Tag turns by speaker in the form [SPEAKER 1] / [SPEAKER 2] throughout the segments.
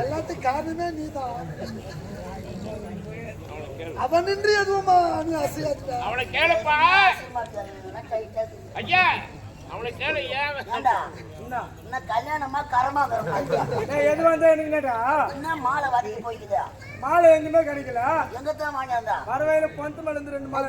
[SPEAKER 1] எல்லாத்துக்கும் காரணமே நீதான் அவன் நின்று எதுவுமா நீ அசையாதுடா
[SPEAKER 2] அவனை கேளுப்பா. ஐயா.
[SPEAKER 3] இன்னும் கல்யாணமா கரமா
[SPEAKER 4] எது வந்தா எனக்குடா
[SPEAKER 3] என்ன மாலை வதக்கி போய்க்குதா?
[SPEAKER 4] மாலை எங்குமே கிடைக்கல.
[SPEAKER 3] எங்கத்தான் வாங்கியாந்தா?
[SPEAKER 4] வரவையில பொந்து மலர்ந்து ரெண்டு மாலை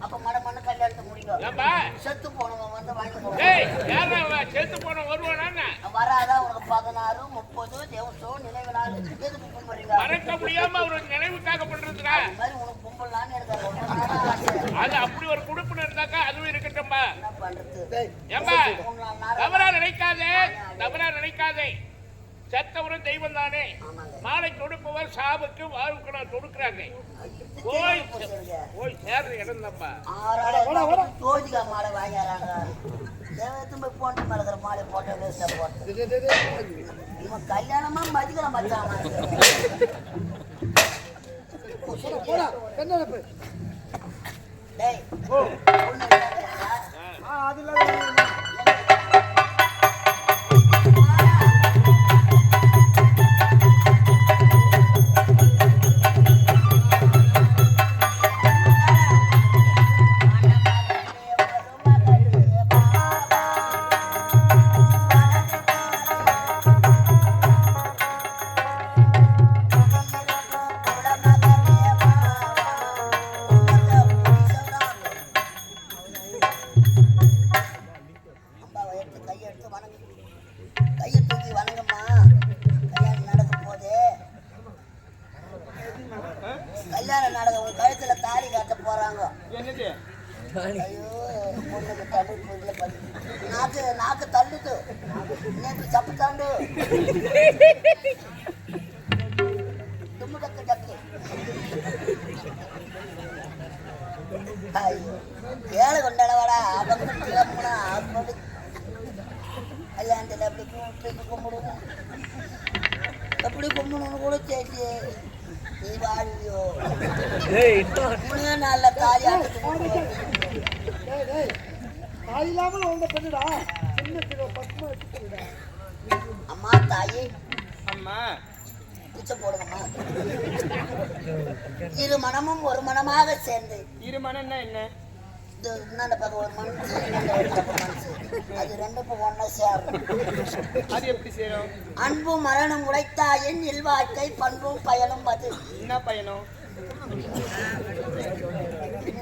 [SPEAKER 3] அப்ப மட மண்ணு கல்யாணத்தை முடிக்கும்
[SPEAKER 2] ஏம்பா.
[SPEAKER 3] செத்து போனவன் வந்து வாங்கி
[SPEAKER 2] செத்து போன வருவானா
[SPEAKER 3] வராதா? உனக்கு பதினாறு முப்பது தேவசம் நினைவு நாள் எதுக்கு கும்பிடுறீங்க
[SPEAKER 2] மறக்க முடியாம அவர் நினைவுக்காக பண்றதுடா.
[SPEAKER 3] இந்த மாதிரி உனக்கு கும்பிடலான்னு எனக்கு அது.
[SPEAKER 2] அது அப்படி ஒரு குடுப்பின இருந்தாக்கா அதுவும் இருக்கட்டும்பா
[SPEAKER 3] என்ன பண்றது.
[SPEAKER 2] தவறா நினைக்காதே தவறா நினைக்காதே. செத்தவரும் தெய்வம் தானே மாலை தொடுப்பவர் சாவுக்கு வாழ்வுக்கு நான் தொடுக்கிறாங்க போய் போய் சேர்ற இடம் தான்ப்பா
[SPEAKER 3] ஆறாயிரம் ஜோதிகா மாலை போய் போட்டு மலக்கிற மாலை போட்ட. வேஸ்டா. இவன் கல்யாணமா மதிக்கிற மச்சான்
[SPEAKER 1] போடா, போடா. என்ன?
[SPEAKER 3] டேய் பொண்ணு விளையாடுறியா? ஏழை கொண்டாடவாடா அவங்க கிளம்புனா அப்படி. கல்யாணத்தில் எப்படி கூப்பிட்டு கும்பிடுவோம். எப்படி கும்பிடணும்னு கூட சேர்த்து நீ வாழ்வியோ மூணே நாள்ல தாலி ஆட்டத்துக்கு
[SPEAKER 1] டேய், டேய். தாய் இல்லாமல் வளர்ந்த பெண்ணுடா.
[SPEAKER 3] அம்மா தாயி.
[SPEAKER 4] அம்மா.
[SPEAKER 3] பிச்சை போடுங்கம்மா. இரு மனமும் ஒரு மனமாக சேர்ந்து.
[SPEAKER 4] இரு மனம் என்ன?
[SPEAKER 3] இது இந்தாண்ட பக்கம் ஒரு மனசு இந்தாண்ட ஒரு பக்கம் மனசு அது ரெண்டு பக்கம் ஒண்ணா சேரும்.
[SPEAKER 4] அது எப்படி செய்யணும்
[SPEAKER 3] அன்பும் மரணம் உடைத்தாயின் இல்வாழ்க்கை பண்பும் பயனும் அது.
[SPEAKER 4] என்ன பயணம்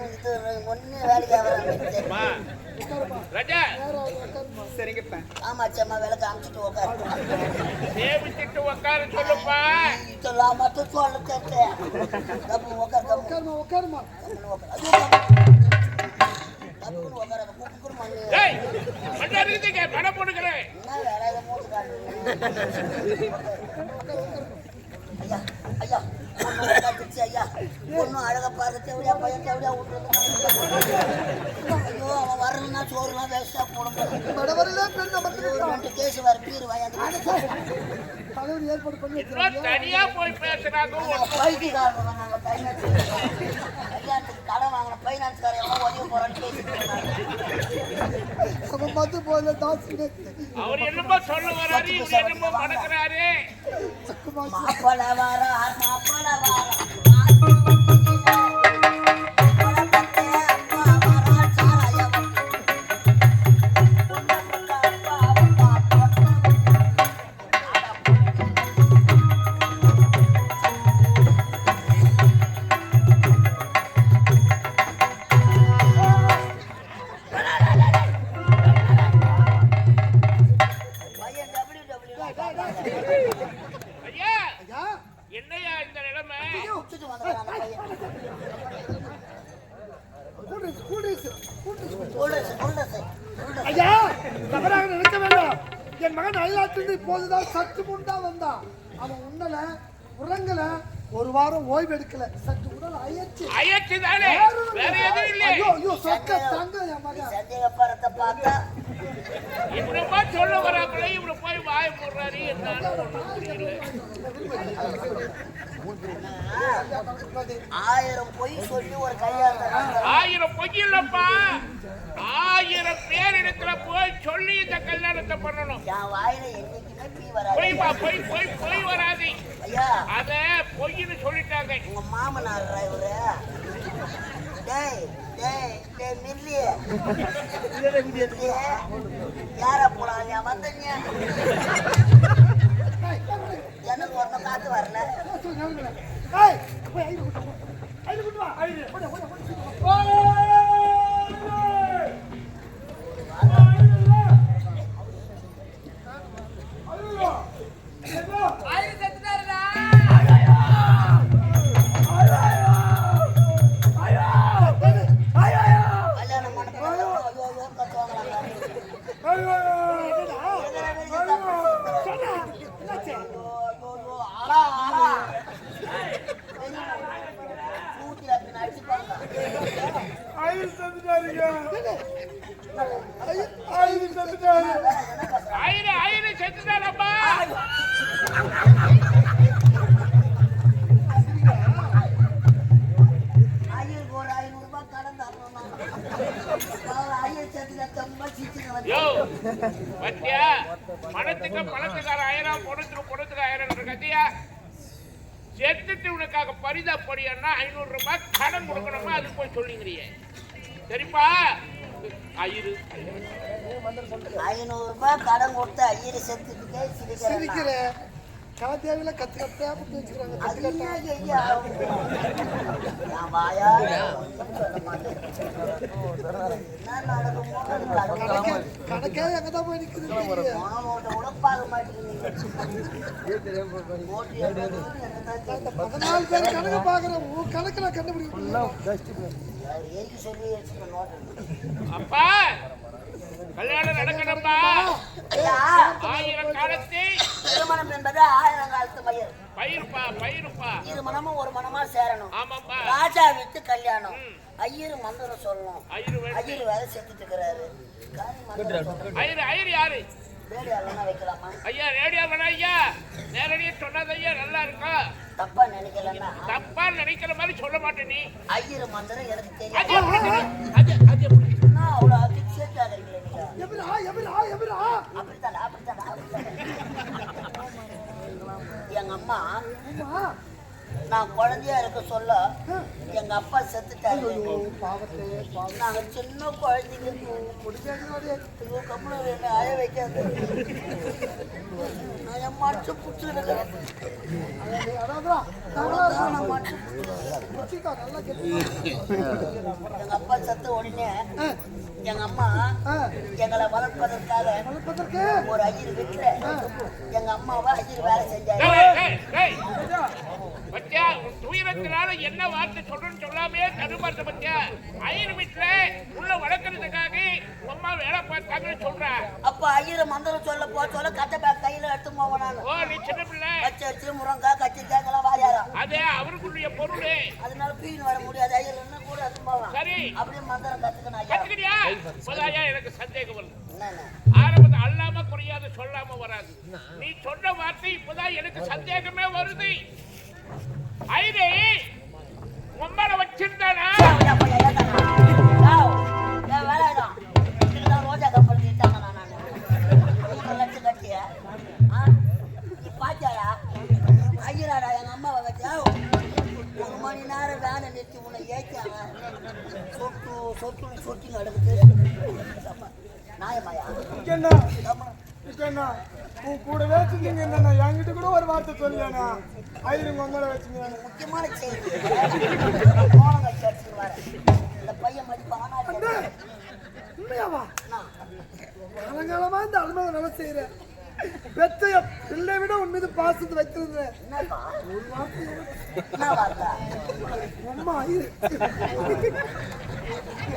[SPEAKER 3] இது ஒண்ணு வேலைக்கு
[SPEAKER 4] சரிங்கப்பா
[SPEAKER 3] ஆமா சம்மா விளக்கு அமுச்சிட்டு உட்காரு
[SPEAKER 2] உட்கார சொல்லுப்பா.
[SPEAKER 3] சொல்லலாம் மட்டும் சொல்ல உட்கார்
[SPEAKER 1] உட்காருமா
[SPEAKER 3] உட்கார் மூட்டு காட்டுறீங்க? ஐயா ஐயா உட்காந்துச்சு ஐயா பொண்ணு அழகா பார்த்து தேவையா பையன் தேவையா விட்டுறது ஐயோ அவன் வரலன்னா சோறுலாம் வேஸ்டா போடும் ஐயோ, கேஸ் பீர்
[SPEAKER 1] ஏற்பாடு பண்ணி
[SPEAKER 2] இன்னும் தனியா போய் பேசுறாங்க ஒரு
[SPEAKER 3] உதவி போறான்னு
[SPEAKER 1] அவன் போல
[SPEAKER 2] அவர் என்னமோ சொல்ல வராரு இவர் என்னமோ மடக்கிறாரு
[SPEAKER 3] மாப்பிள மாப்பிள ஆயிரம் பொய் சொல்லி ஒரு கையாளர்
[SPEAKER 2] ஆயிரம் பொய் இல்லப்பா. ஆயிரம் பேர் இடத்துல போய் சொல்லி இந்த கல்யாணத்தை பண்ணணும்.
[SPEAKER 3] என் வாயில என்னைக்குமே பீ வராது.
[SPEAKER 2] பொய்ப்பா பொய் பொய் பொய் வராது.
[SPEAKER 3] ஐயா.
[SPEAKER 2] அத பொய்ன்னு சொல்லிட்டாங்க.
[SPEAKER 3] உங்க மாமனார் இவரு? டேய் டேய் டேய் மில்லி. யார போலாம் வந்தீங்க? எனக்கு ஒன்றும் காத்து வரல
[SPEAKER 1] ஏய் போய் ஐடு கொண்டு
[SPEAKER 2] பத்தியா பணத்துக்கு பணத்துக்கார ஆயிரம் பொணத்துக்கு பொணத்துக்கு ஆயிரம் கத்தியா? செத்துட்டு உனக்காக பரிதாப்படியான்னா ஐநூறு ரூபாய் கடன் கொடுக்கணுமா? அது போய் சொல்லிங்கிறியே சரிப்பா ஐயரு.
[SPEAKER 3] ஐநூறு ரூபாய் கடன் கொடுத்து ஐயரு செத்துக்கிட்டே சிரிக்கிறேன்.
[SPEAKER 1] கலத்தேவையில கத்து கத்தா போட்டு வச்சுக்கிறாங்க கணக்கே எங்கதான் போய் நிக்குது பதினாலு பேர் கணக்கு பாக்குறேன் உன் கணக்கு நான் கண்டுபிடிக்க
[SPEAKER 2] அப்பா! கல்யாணம் நடக்கணும்பா
[SPEAKER 3] ஐயா.
[SPEAKER 2] ஆயிரம் காலத்தை
[SPEAKER 3] திருமணம் என்பது ஆயிரம் காலத்து பயிர்.
[SPEAKER 2] பயிருப்பா பயிருப்பா.
[SPEAKER 3] இரு மனமும் ஒரு மனமா சேரணும்.
[SPEAKER 2] ஆமாப்பா
[SPEAKER 3] ராஜா விட்டு கல்யாணம். ஐயரு மந்திரம் சொல்லணும்.
[SPEAKER 2] ஐயரு.
[SPEAKER 3] ஐயரு வேலை செத்துட்டு இருக்கிறாரு.
[SPEAKER 2] ஐயரு ஐயரு யாரு? ஐயா ரேடியோ வேணா ஐயா. நேரடியா சொன்னது ஐயா நல்லா இருக்கும்
[SPEAKER 3] தப்பா நினைக்கலன்னா
[SPEAKER 2] தப்பா நினைக்கிற மாதிரி சொல்ல மாட்டே நீ.
[SPEAKER 3] ஐயரு மந்திரம் எனக்கு
[SPEAKER 2] அது
[SPEAKER 3] தெரியும்?
[SPEAKER 2] அது?
[SPEAKER 3] நான் அவ்வளோ அதிர்ச்சியாக இருக்கிறீங்க
[SPEAKER 1] எபிரா எபிரா எபிரா
[SPEAKER 3] அப்படித்தானே அப்படித்தானே அப்படித்தானே எங்க அம்மா
[SPEAKER 1] அம்மா
[SPEAKER 3] நான் குழந்தையா இருக்க சொல்ல எங்க அப்பா செத்துட்டாரு. நாங்க சின்ன குழந்தைங்க.
[SPEAKER 1] முடிஞ்சாங்க
[SPEAKER 3] ஐயோ கம்மல என்ன அழ வைக்காது. நான் என்
[SPEAKER 1] நல்லா கெட்டு
[SPEAKER 3] எங்க அப்பா செத்த உடனே எங்க அம்மா எங்களை வளர்ப்பதற்காக
[SPEAKER 1] வளர்ப்பதற்கு?
[SPEAKER 3] ஒரு ஐயர் வீட்டுல எங்க அம்மாவை ஐயர் வேலை செஞ்சாரு.
[SPEAKER 2] பத்தியா உன் துயரத்தினால என்ன வார்த்தை சொல்றேன்னு சொல்லாமே தடுமாற்ற பத்தியா ஐயர் வீட்டுல உள்ள வளர்க்கறதுக்காக அம்மா வேலை பார்த்தாங்கன்னு சொல்ற.
[SPEAKER 3] அப்ப ஐயர் மந்திரம் சொல்ல போ சொல்ல கட்ட பேக் கையில எடுத்து போவேன் நான்
[SPEAKER 2] ஓ நீ சின்ன பிள்ளை.
[SPEAKER 3] பச்சை அரிசி முருங்காய் கத்திரிக்காய் எல்லாம் வாரியாரா
[SPEAKER 2] அதே அவருக்குரிய பொருள்.
[SPEAKER 3] அதனால பீன் வர முடியாது ஐயர் என்ன கூட எடுத்து போவேன்.
[SPEAKER 2] சரி.
[SPEAKER 3] அப்படியே மந்திரம் கத்துக்கணும்
[SPEAKER 2] கத்துக்கிறியா இப்பதாயா எனக்கு சந்தேகம் வருது. ஆரம்பத்தை அல்லாம குறையாது சொல்லாம வராது. நீ சொன்ன வார்த்தை இப்பதான் எனக்கு சந்தேகமே வருது. ஐரே உம்மளை வச்சிருந்தானா
[SPEAKER 3] ரோஜா நான் நானு. கட்டிய. ஐயராடா, அம்மாவை ஒரு மணி நேரம் வேலை நிறுத்தி உன்னை ஏத்தியாங்க. சொட்டு, சொட்டுன்னு சொட்டி நடக்குது. நியாயமாயா?
[SPEAKER 1] என்ன உன் கூடவே வச்சுக்கீங்க என்ன என்கிட்ட கூட ஒரு வார்த்தை சொல்லலையா ஐயருங்க உங்களை வச்சுங்க
[SPEAKER 3] முக்கியமான செய்தி. இந்த பையன் மதிப்பானா?
[SPEAKER 1] உண்மையாவா? காலங்காலமா இந்த அலுவலக வேலை செய்யறேன் பெத்தைய பிள்ளை விட உன் மீது பாசத்தை வார்த்தை அம்மா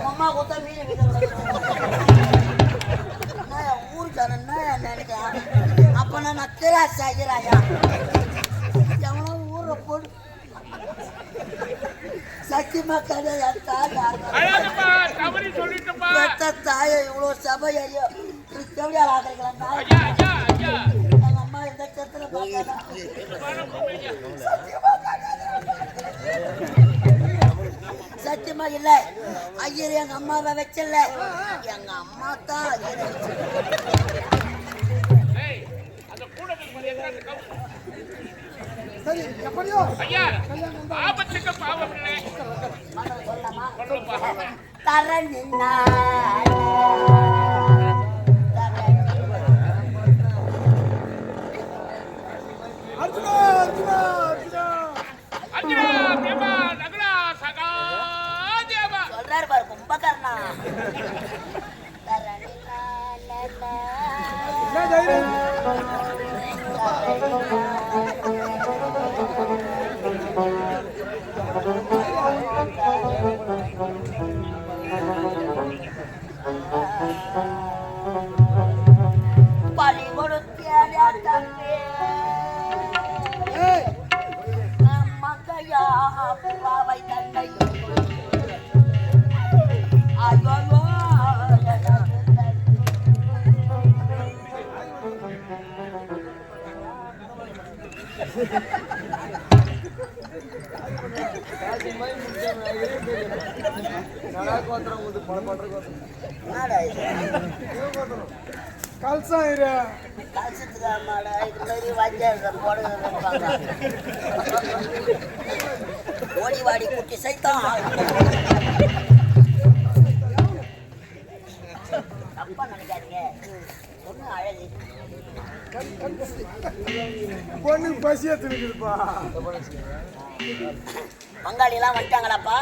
[SPEAKER 3] அம்மா கொடுத்தா மீன் என்ன நினைக்கிறேன் அப்ப நான் திராட்சை ஆகிறாயா எவனோ ஊர்ல போட்டு சத்தியமா கிடையாது தாய் இவ்வளவு சபை எப்படி
[SPEAKER 2] ஐயா ஐயா ஐயா.
[SPEAKER 3] எங்க அம்மா இந்த கத்துல பார்க்கல சத்தியமா இல்ல. ஐயர் எங்க அம்மாவை வச்சல எங்க அம்மா தான்
[SPEAKER 1] சரி எப்படியோ?
[SPEAKER 2] ஐயா ஆபத்துக்கு பாவம்
[SPEAKER 1] Arjuna Arjuna!
[SPEAKER 3] Paligorot tiene también. என்னடா
[SPEAKER 1] இரு
[SPEAKER 3] கலசத்துக்கு அம்மாடா இது மாதிரி வாத்தியார் போடுங்க ஓடி வாடி குட்டி சைத்தான் தப்பா நினைக்காதீங்க.
[SPEAKER 1] பொண்ணு பசி எடுத்துருக்குதுப்பா
[SPEAKER 3] பங்காளி எல்லாம் வந்துட்டாங்களாப்பா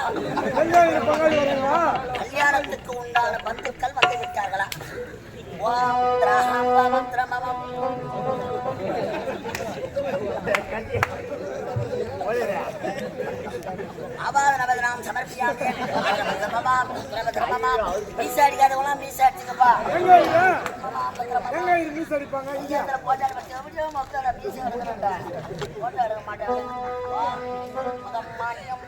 [SPEAKER 1] இது பங்காளி வராங்களா
[SPEAKER 3] கல்யாணத்துக்கு உண்டான பந்துக்கள் வந்து விட்டார்களா ஓம் திரஹம் திரமமம். ஆபாத மீச அடிக்காதவங்களாம் மீச அடிச்சுக்கப்பா
[SPEAKER 1] எங்க அடிப்பாங்க இங்க
[SPEAKER 3] மீச போட்டோ எடுக்க மாட்டாங்க ஓம் மகம் மானியம்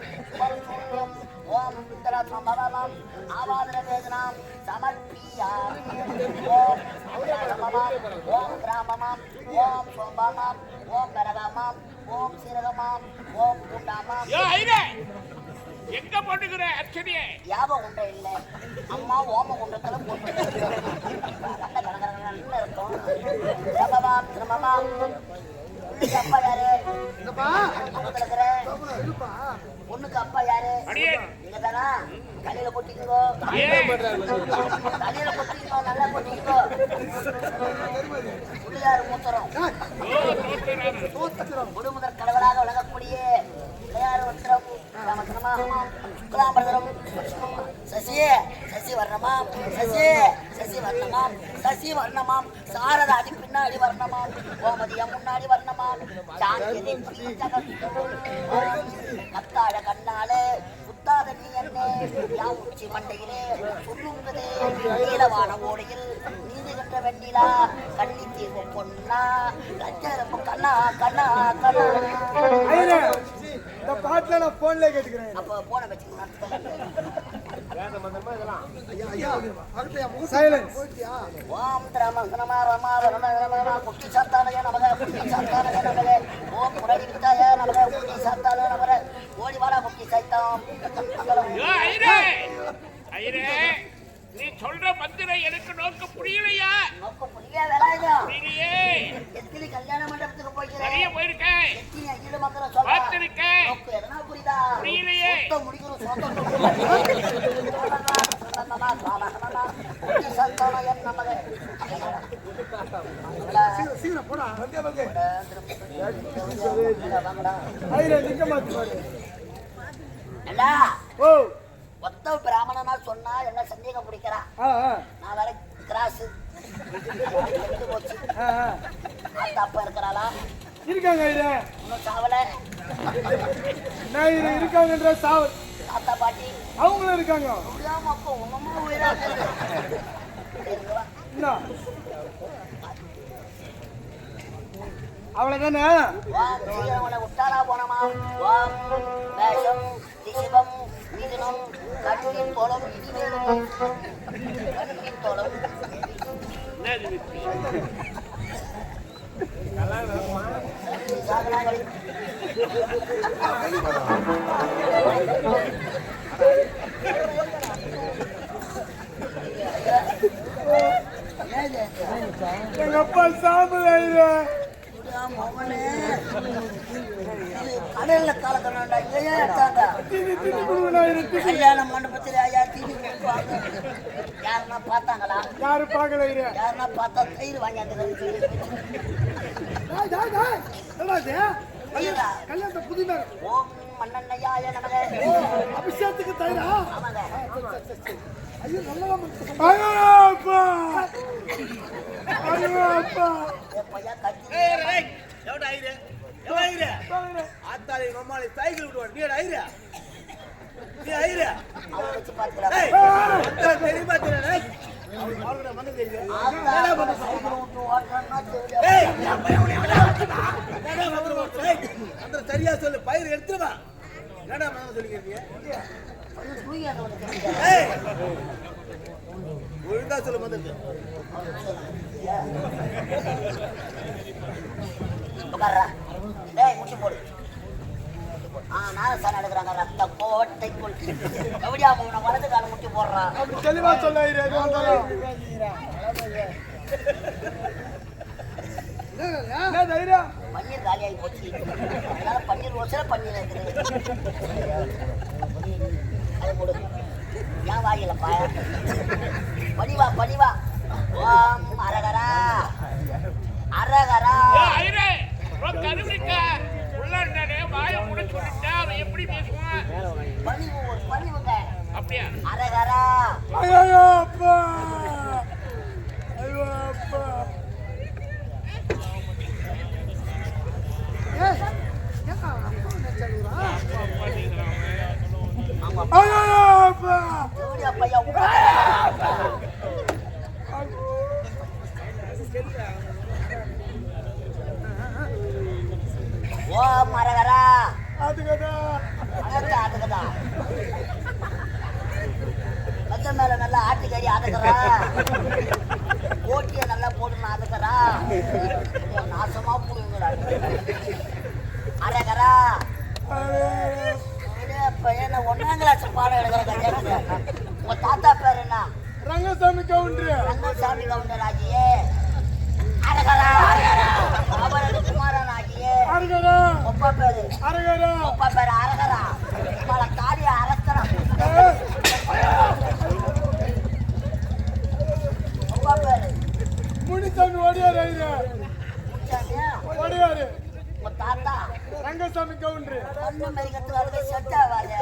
[SPEAKER 3] ஆவாதன வேதனாம் சமர்ப்பியாமி ஓம் ஓம் கிராமமாம் ஓம் சோம்பாமாம் ஓம் பரவாமாம் ஓம் சீரகமாம்
[SPEAKER 2] எங்க போட்டுக்கிற அர்ச்சனையே?
[SPEAKER 3] யாபம் உண்டை இல்லை அம்மா ஓம குண்டத்துல போட்டு இருக்கும் பொண்ணுக்கு அப்பா யாரு? தானா தலையில கொட்டிக்கோ. தலையில கொட்டிக்கோ நல்லா கொட்டிக்கோ. புள்ளியாரு மூத்தரம்.
[SPEAKER 2] தோற்றுறாரு
[SPEAKER 3] முழுமுதற் கடவுளாக விளங்கக்கூடிய பிள்ளையார் வஸ்திரம் ராமகிருமாகமாம் சுக்லாம்பரதரம் சசி சசி வர்ணமாம் சசி சசி வர்ணமாம் சசி வர்ணமாம் சாரதாதி பின்னாடி வர்ணமாம். கோமதியம் முன்னாடி வர்ணமாம். சாந்தியதி கத்தாழ கண்ணாலே. உச்சி மண்டையிலே சொல்லுங்கதே நீலவான ஓடையில் நீதி கன்ற வெண்ணிலா கண்ணி தீர்வு பொன்னா கண்ணா கண்ணா கண்ணா
[SPEAKER 1] இந்த பாட்டுல நான் போன்ல கேட்டுக்கிறேன்
[SPEAKER 3] அப்போ போன வச்சுக்கணும்
[SPEAKER 1] சைலன்ஸ்
[SPEAKER 3] ஓம் திரம ரம ரம ரம ரம குட்டி சாத்தானய நமக குட்டி சாத்தானய நமக ஓ முரடி வித்தாய நமக குட்டி சாத்தானய நமக ஓடி வாடா குட்டி சைத்தாம்
[SPEAKER 2] யோ ஐரே நீ சொல்ற மந்திரம் எனக்கு நோக்க புரியலையா?
[SPEAKER 3] நோக்க புரிய வேலாயுதம்
[SPEAKER 2] புரியலையே
[SPEAKER 3] எத்தனை கல்யாண மண்டபத்துக்கு போய்க்கிறேன்
[SPEAKER 2] நிறைய போயிருக்கேன்
[SPEAKER 3] எத்தனை அகில மந்திரம் சொல்ல
[SPEAKER 2] பார்த்திருக்கேன்
[SPEAKER 3] நோக்கம் எதனா புரியுதா
[SPEAKER 2] புரியலையே.
[SPEAKER 3] சொத்தம் முடிக்கணும் சொத்தம் குட்டி சாத்தானய நமக
[SPEAKER 1] சீக்கிரம் போடா
[SPEAKER 3] வாங்கடா
[SPEAKER 1] ஐயரே நிக்க மாட்டேன்
[SPEAKER 3] அண்ணா
[SPEAKER 1] ஓ
[SPEAKER 3] ஒத்த பிராமணனா சொன்னா என்ன சந்தேகம்
[SPEAKER 1] ஆ
[SPEAKER 3] நான் வர கிராஸ் போச்சு. அப்பா இருக்கிறாளா?
[SPEAKER 1] இருக்காங்க ஐயரே
[SPEAKER 3] இன்னும் சாவல.
[SPEAKER 1] நான் இருக்காங்கன்ற சாவு
[SPEAKER 3] தாத்தா பாட்டி.
[SPEAKER 1] அவங்களும் இருக்காங்க.
[SPEAKER 3] முடியாம அப்போ உங்கம்மா உயிரா இருக்குது.
[SPEAKER 1] என்ன அவ்வளவுதானே?
[SPEAKER 3] ஓம் போனமா மேஷம் மிதுனம் தோளம் தோளம்
[SPEAKER 1] எங்க அப்பா சாப்பிடல
[SPEAKER 3] கடல்ல கலக்கணும்டா கல்யாண மண்டபத்தில் ஐயா தீனி கொடுப்பாங்க. யாருன்னா பார்த்தாங்களா?
[SPEAKER 1] யாரு பாக்கல
[SPEAKER 3] யாருன்னா பார்த்தா தயிர் வாங்கியாந்து
[SPEAKER 1] கல்யாணத்தை புதினா
[SPEAKER 3] ஓம் மன்னன்னையாய நமக.
[SPEAKER 1] அபிஷேகத்துக்கு தயிரா?
[SPEAKER 3] ஆமாங்க.
[SPEAKER 5] சைக்கிள் விட்டு நீ ஐரு நீ ஐரு தெரியுமா சரியா சொல்லு பயிர் எடுத்துமா ஒழுங்கா சொல்லு
[SPEAKER 3] டேய் முட்டி போடு. ஆ நான் சார் எடுக்கிறாங்க ரத்த கோட்டைக்குள் எப்படியா உன வலது கால முட்டி போடுறான்
[SPEAKER 1] தெளிவா சொல்ல தைரியம்
[SPEAKER 3] பன்னீர் காலியாகி போச்சு. அதனால பன்னீர் ரோசில பன்னீர் இருக்குது. அது கொடு. ஏன் வாயில பாய பணிவா பணிவா. ஓம் அரகரா
[SPEAKER 2] ஏ, ஐரே, உன் கருவிக்க உள்ளாண்டானே வாயை மூட சொல்லிட்டா அவன் எப்படி பேசுவான்
[SPEAKER 3] பணிவு ஒரு பணிவுங்க
[SPEAKER 2] அப்படியா
[SPEAKER 3] அரகரா
[SPEAKER 1] ஐயோ அப்பா ஐயோ அப்பா
[SPEAKER 3] ஆமா
[SPEAKER 1] ஐயோ அப்பா
[SPEAKER 3] எப்படியா பையா உட்கார ஓம் அரகரா
[SPEAKER 1] அதுக்கதா
[SPEAKER 3] அடக்கா அதுக்குதா மெத்த மேல நல்லா ஆட்டுக்கறி அதுக்குறா ஓட்டிய நல்லா போட்டு அதுக்குறா நாசமா புடுங்கடா. அரகரா பையன் ஒன்னாம் கிளாஸ் பாடம் எடுக்கிற கல்யாணத்துல உங்க தாத்தா பேர் என்ன?
[SPEAKER 1] ரங்கசாமி கவுண்டரு.
[SPEAKER 3] ரங்கசாமி கவுண்டர் ஆகியே. அரகரா அவரது குமாரன் ஆகியே?
[SPEAKER 1] அரகரா
[SPEAKER 3] ஒப்பா பேரு?
[SPEAKER 1] அரகரா
[SPEAKER 3] ஒப்பா பேரு அரகரா பல காரிய அரசரம் ஒப்பா பேரு
[SPEAKER 1] முனிசாமி ஓடியாரு ஓடியாரு.
[SPEAKER 3] தாத்தா.
[SPEAKER 1] ரங்கசாமி கவுண்டரு.
[SPEAKER 3] பொண்ணு மரிக்கத்து வரது செட் ஆகாது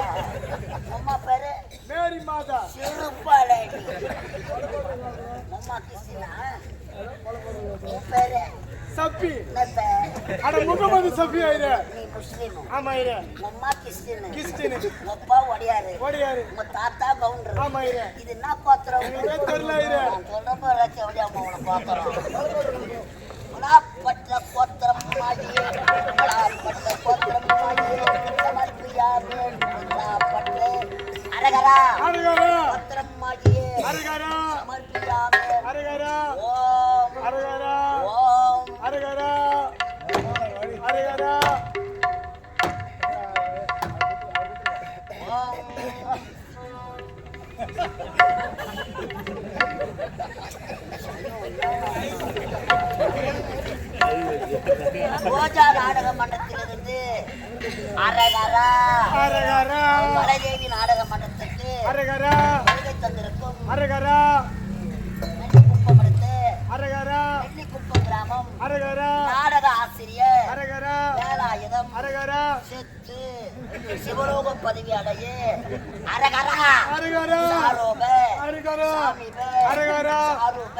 [SPEAKER 3] அம்மா பேரு
[SPEAKER 1] மேரி மாதா.
[SPEAKER 3] சிறுபாலேடி அம்மா கிருஷ்ணா பேரு?
[SPEAKER 1] சப்பி. அட முகமது சப்பி
[SPEAKER 3] நீ முஸ்லீம்
[SPEAKER 1] ஆமா ஐயா.
[SPEAKER 3] அம்மா கிறிஸ்டின்
[SPEAKER 1] கிறிஸ்டின்
[SPEAKER 3] அப்பா ஒடியாரு.
[SPEAKER 1] ஓடியாரு
[SPEAKER 3] உங்க தாத்தா கவுண்டர்.
[SPEAKER 1] ஆமா ஐயா.
[SPEAKER 3] இது என்ன பாத்திரம்?
[SPEAKER 1] எனக்கு தெரியல ஐயா.
[SPEAKER 3] நான் சொல்றப்ப ஏதாச்சும் எப்படியா உன பாத்திரம்? பட்ட கோத்திரம் மாடியே பட்ட கோத்திரம் மாடியே சமர்ப்பியாமே பட்டு அரகரா.
[SPEAKER 1] அரகரா.
[SPEAKER 3] கோத்திரம் மாடியே
[SPEAKER 1] அரகரா.
[SPEAKER 3] சமர்ப்பியாமே
[SPEAKER 1] அரகரா.
[SPEAKER 3] ஓம்.
[SPEAKER 1] அரகரா.
[SPEAKER 3] ஓம்.
[SPEAKER 1] அரகரா. அரகரா.
[SPEAKER 3] ரோஜா நாடக மன்றத்திலிருந்து அரகரா.
[SPEAKER 1] அரகரா.
[SPEAKER 3] மலைதேவி நாடக மன்றத்துக்கு
[SPEAKER 1] அரகரா.
[SPEAKER 3] வருகை தந்திருக்கும்
[SPEAKER 1] அரகரா.
[SPEAKER 3] நெல்லிக்குப்பம் அடுத்து
[SPEAKER 1] அரகரா.
[SPEAKER 3] நெல்லிக்குப்பம் கிராமம்
[SPEAKER 1] அரகரா.
[SPEAKER 3] நாடக ஆசிரியர்
[SPEAKER 1] அரகரா.
[SPEAKER 3] வேலாயுதம்
[SPEAKER 1] அரகரா.
[SPEAKER 3] சிவலோக பதவி அடைய அரகரா.
[SPEAKER 1] அரகரா.
[SPEAKER 3] சாரோப.
[SPEAKER 1] அரகரா.
[SPEAKER 3] சாமிப.
[SPEAKER 1] அரகரா.
[SPEAKER 3] சாரூப.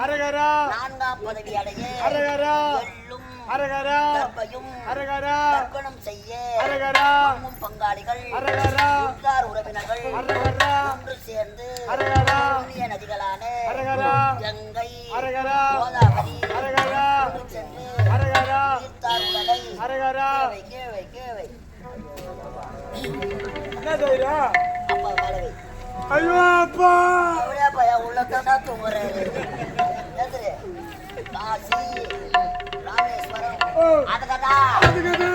[SPEAKER 1] அரகரா.
[SPEAKER 3] நான்காம் பதவி அடைய
[SPEAKER 1] அரகரா. அரகரா அரகரா
[SPEAKER 3] தர்ப்பணம் செய்ய
[SPEAKER 1] அரகரா
[SPEAKER 3] பங்காளிகள்
[SPEAKER 1] அரகரா
[SPEAKER 3] உற்றார் உறவினர்கள்
[SPEAKER 1] அரகரா
[SPEAKER 3] ஒன்று சேர்ந்து
[SPEAKER 1] அரகரா
[SPEAKER 3] புண்ணிய நதிகளான
[SPEAKER 1] அரகரா
[SPEAKER 3] கங்கை
[SPEAKER 1] அரகரா
[SPEAKER 3] கோதாவரி
[SPEAKER 1] அரகரா
[SPEAKER 3] சென்று
[SPEAKER 1] அரகரா
[SPEAKER 3] தீர்த்தார் உடலை
[SPEAKER 1] அரகரா
[SPEAKER 3] கேவை கேவை அப்பா.
[SPEAKER 2] ஐயோ அப்பா
[SPEAKER 3] தூங்குறாரு. எதிரு. காசி, ராமேஸ்வரம்,
[SPEAKER 2] ஓ.
[SPEAKER 3] அதுக்கடா.
[SPEAKER 2] அதுக்கடா.